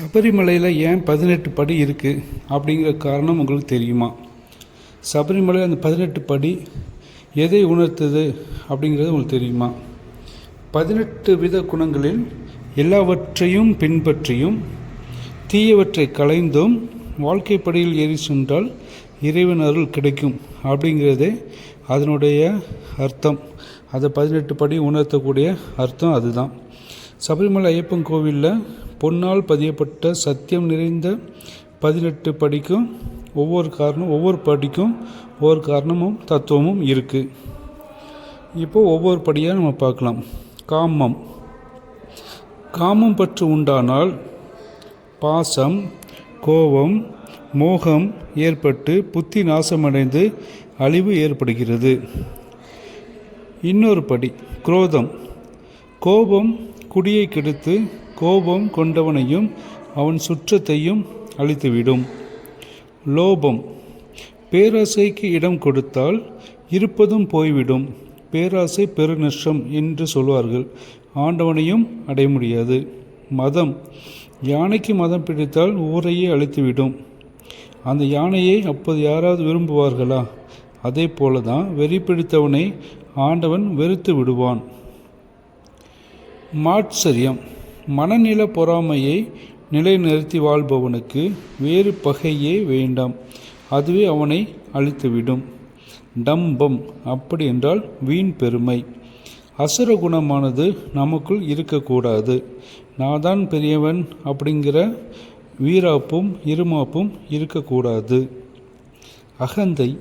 சபரிமலையில் ஏன் பதினெட்டு படி இருக்குது அப்படிங்கிற காரணம் உங்களுக்கு தெரியுமா? சபரிமலையில் அந்த பதினெட்டு படி எதை உணர்த்துது அப்படிங்கிறது உங்களுக்கு தெரியுமா? பதினெட்டு வித குணங்களில் எல்லாவற்றையும் பின்பற்றியும் தீயவற்றை களைந்தும் வாழ்க்கை படியில் ஏறி சென்றால் இறைவன் அருள் கிடைக்கும் அப்படிங்கிறதே அதனுடைய அர்த்தம். அந்த பதினெட்டு படி உணர்த்தக்கூடிய அர்த்தம் அதுதான். சபரிமலை ஐயப்பன் கோவிலில் பொன்னால் பதியப்பட்ட சத்தியம் நிறைந்த பதினெட்டு படிக்கும் ஒவ்வொரு காரணம் ஒவ்வொரு படிக்கும் ஒவ்வொரு காரணமும் தத்துவமும் இருக்குது இப்போது ஒவ்வொரு படியாக நம்ம பார்க்கலாம். காமம். காமம் பற்று உண்டானால் பாசம் கோபம் மோகம் ஏற்பட்டு புத்தி நாசமடைந்து அழிவு ஏற்படுகிறது. இன்னொரு படி குரோதம். கோபம் குடியை கெடுத்து கோபம் கொண்டவனையும் அவன் சுற்றத்தையும் அழித்துவிடும். லோபம். பேராசைக்கு இடம் கொடுத்தால் இருப்பதும் போய்விடும். பேராசை பெருநஷ்டம் என்று சொல்வார்கள். ஆண்டவனையும் அடைய முடியாது. மதம். யானைக்கு மதம் பிடித்தால் ஊரையே அழித்துவிடும். அந்த யானையை அப்போது யாராவது விரும்புவார்களா? அதே போல தான் வெறி பிடித்தவனை ஆண்டவன் வெறுத்து விடுவான். மாட்சரியம் மனநில பொறாமையை நிலைநிறுத்தி வாழ்பவனுக்கு வேறு பகையே வேண்டாம். அதுவே அவனை அழித்துவிடும். டம்பம் அப்படி என்றால் வீண் பெருமை. அசுர குணமானது நமக்குள் இருக்கக்கூடாது. நான் தான் பெரியவன் அப்படிங்கிற வீராப்பும் இருமாப்பும் இருக்கக்கூடாது. அகந்தை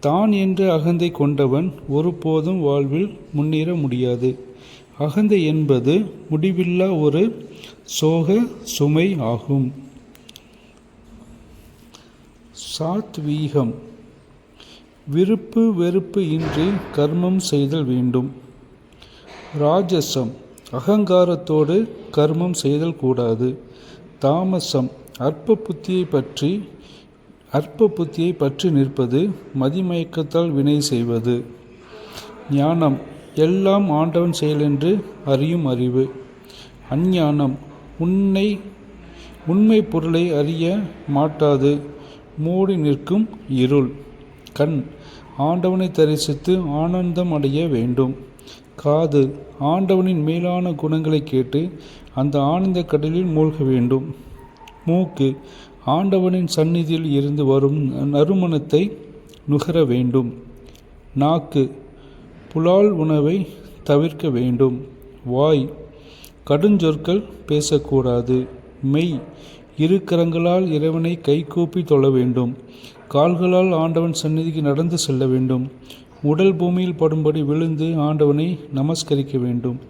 தான் என்ற அகந்தை கொண்டவன் ஒருபோதும் வாழ்வில் முன்னேற முடியாது. அகந்தை என்பது முடிவில்லா ஒரு சோக சுமை ஆகும். சாத்வீகம். விருப்பு வெறுப்பு இன்றி கர்மம் செய்தல் வேண்டும். ராஜசம். அகங்காரத்தோடு கர்மம் செய்தல் கூடாது. தாமசம். அற்ப புத்தியை பற்றி அற்ப புத்தியை பற்றி நிற்பது மதிமயக்கத்தால் வினை செய்வது. ஞானம். எல்லாம் ஆண்டவன் செயலென்று அறியும் அறிவு. அஞ்ஞானம் உன்னை உண்மை பொருளை அறிய மாட்டாது மூடி நிற்கும் இருள். கண் ஆண்டவனை தரிசித்து ஆனந்தம் அடைய வேண்டும். காது ஆண்டவனின் மேலான குணங்களை கேட்டு அந்த ஆனந்த கடலில் மூழ்க வேண்டும். மூக்கு ஆண்டவனின் சந்நிதியில் இருந்து வரும் நறுமணத்தை நுகர வேண்டும். நாக்கு புலால் உணவை தவிர்க்க வேண்டும். வாய். கடுஞ்சொற்கள் பேசக்கூடாது. மெய். இரு கரங்களால் இறைவனை கைகூப்பி தொழ வேண்டும். கால்களால் ஆண்டவன் சந்நிதிக்கு நடந்து செல்ல வேண்டும். உடல் பூமியில் படும்படி விழுந்து ஆண்டவனை நமஸ்கரிக்க வேண்டும்.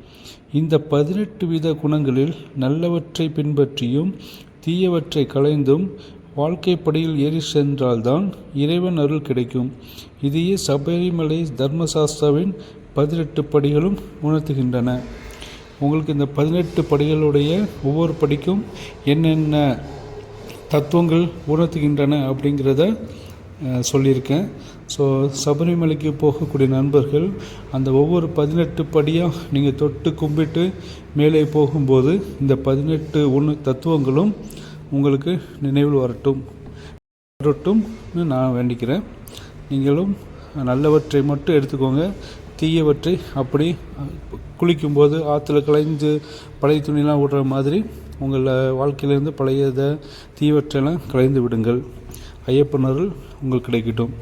இந்த பதினெட்டு வித குணங்களில் நல்லவற்றை பின்பற்றியும் தீயவற்றை களைந்தும் வாழ்க்கைப்படியில் ஏறி சென்றால்தான் இறைவன் அருள் கிடைக்கும். இதையே சபரிமலை தர்மசாஸ்திராவின் பதினெட்டு படிகளும் உணர்த்துகின்றன. உங்களுக்கு இந்த பதினெட்டு படிகளுடைய ஒவ்வொரு படிக்கும் என்னென்ன தத்துவங்கள் உணர்த்துகின்றன அப்படிங்கிறத சொல்லியிருக்கேன். ஸோ சபரிமலைக்கு போகக்கூடிய நண்பர்கள் அந்த ஒவ்வொரு பதினெட்டு படியாக நீங்கள் தொட்டு கும்பிட்டு மேலே போகும்போது இந்த பதினெட்டு ஒன்று தத்துவங்களும் உங்களுக்கு நினைவில் வரட்டும். வரட்டும்னு நான் வேண்டிக்கிறேன். நீங்களும் நல்லவற்றை மட்டும் எடுத்துக்கோங்க. தீயவற்றை அப்படி குளிக்கும்போது ஆற்றுல கலைஞ்சு பழைய துணிலாம் விடுற மாதிரி உங்கள் வாழ்க்கையிலேருந்து பழையதை தீயவற்றையெல்லாம் கலைந்து விடுங்கள். ஐயப்பனர்கள் உங்களுக்கு கிடைக்கட்டும்.